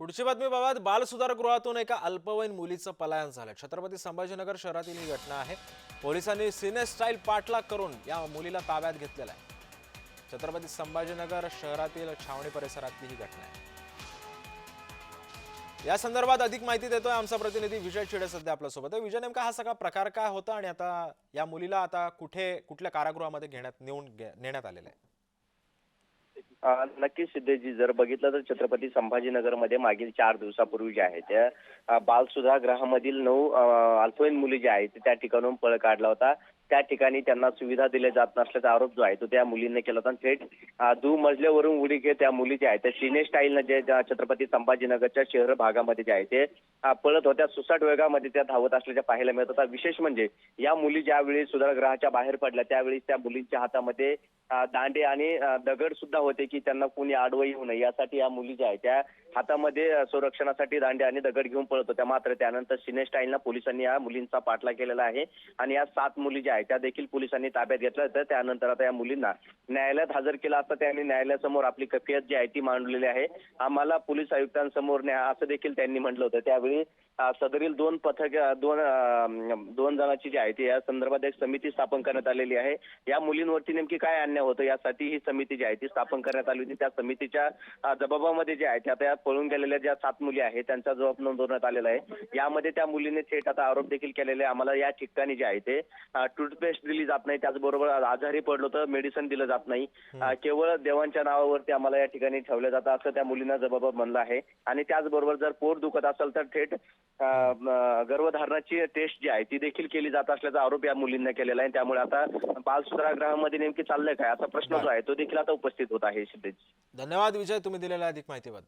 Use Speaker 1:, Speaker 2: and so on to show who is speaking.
Speaker 1: पुढची बातमी बाबत बाल सुधारगृहातून एका अल्पवयीन मुलीचं पलायन झालं. छत्रपती संभाजीनगर शहरातील ही घटना आहे. पोलिसांनी सिने स्टाईल पाठलाग करून या मुलीला ताब्यात घेतलेला आहे. छत्रपती संभाजीनगर शहरातील छावणी परिसरातली ही घटना आहे. या संदर्भात अधिक माहिती देतोय आमचा प्रतिनिधी विजय चिडे सध्या आपल्यासोबत आहे. विजय नेमका हा सगळा प्रकार काय होता आणि आता या मुलीला आता कुठे कुठल्या कारागृहामध्ये घेण्यात नेऊन नेण्यात आलेलं आहे?
Speaker 2: नक्कीच सिद्धेशजी जर बघितलं तर छत्रपती संभाजीनगरमध्ये मागील चार दिवसापूर्वी जे आहे त्या बालसुधागृहामधील बाल नऊ अल्पवयीन मुली ज्या आहेत त्या ठिकाणून पळ काढला होता. त्या ठिकाणी त्यांना सुविधा दिल्या जात नसल्याचा आरोप जो आहे तो त्या मुलींनी केला होता. थेट अ, दू मजल्यावरून उडी घेत त्या मुली ज्या आहेत त्या सिने स्टाईलनं जे छत्रपती संभाजीनगरच्या शहर भागामध्ये जे आहे ते पळत होत्या. सुसाट वेगामध्ये त्या धावत असल्याच्या पाहायला मिळत होता. विशेष म्हणजे या मुली ज्यावेळी सुधारगृहाच्या बाहेर पडल्या त्यावेळी त्या मुलींच्या हातामध्ये दांडे आणि दगड सुद्धा होते की त्यांना कोणी आडवं येऊ नये. यासाठी या मुली ज्या आहेत त्या हातामध्ये संरक्षणासाठी दांडे आणि दगड घेऊन पळत होत्या. मात्र त्यानंतर सिने स्टाईलनं पोलिसांनी या मुलींचा पाठलाग केलेला आहे. आणि या सात मुली ज्या आहे त्या देखील पोलिसांनी ताब्यात घेतल्या तर त्यानंतर आता या मुलींना न्यायालयात हजर केला असता. त्यांनी न्यायालयासमोर आपली कफियत जी आहे ती मांडलेली आहे. आम्हाला पोलीस आयुक्तांसमोर न्या असं देखील त्यांनी म्हटलं होतं. त्यावेळी सदरील दोन पथक दोन दोन जणांची जी आहे ती या संदर्भात एक समिती स्थापन करण्यात आलेली आहे. या मुलींवरती नेमकी काय अन्याय होतं? यासाठी ही समिती जी आहे ती स्थापन करण्यात आली होती. त्या समितीच्या जबाबामध्ये जे आहे त्या त्या पळून गेलेल्या ज्या सात मुली आहेत त्यांचा जबाब नोंदवण्यात आलेला आहे. यामध्ये त्या मुलीने थेट आता आरोप देखील केलेले आम्हाला या ठिकाणी जे आहे ते टूथपेस्ट दिली जात नाही त्याचबरोबर आजारी पडलो तर मेडिसिन दिलं जात नाही. केवळ देवांच्या नावावरती आम्हाला या ठिकाणी ठेवलं जातं असं त्या मुलीनं जबाब म्हणलं आहे. आणि त्याचबरोबर जर पोट दुखत असेल तर थेट गर्भधारणाची टेस्ट जी आहे ती देखील केली जात असल्याचा आरोप या मुलींना केलेला आहे. त्यामुळे आता बाल सुधारगृहामध्ये नेमकी चाललंय काय? असा प्रश्न जो आहे तो देखील आता उपस्थित होत आहे
Speaker 1: धन्यवाद विजय तुम्ही दिलेल्या अधिक माहितीबद्दल.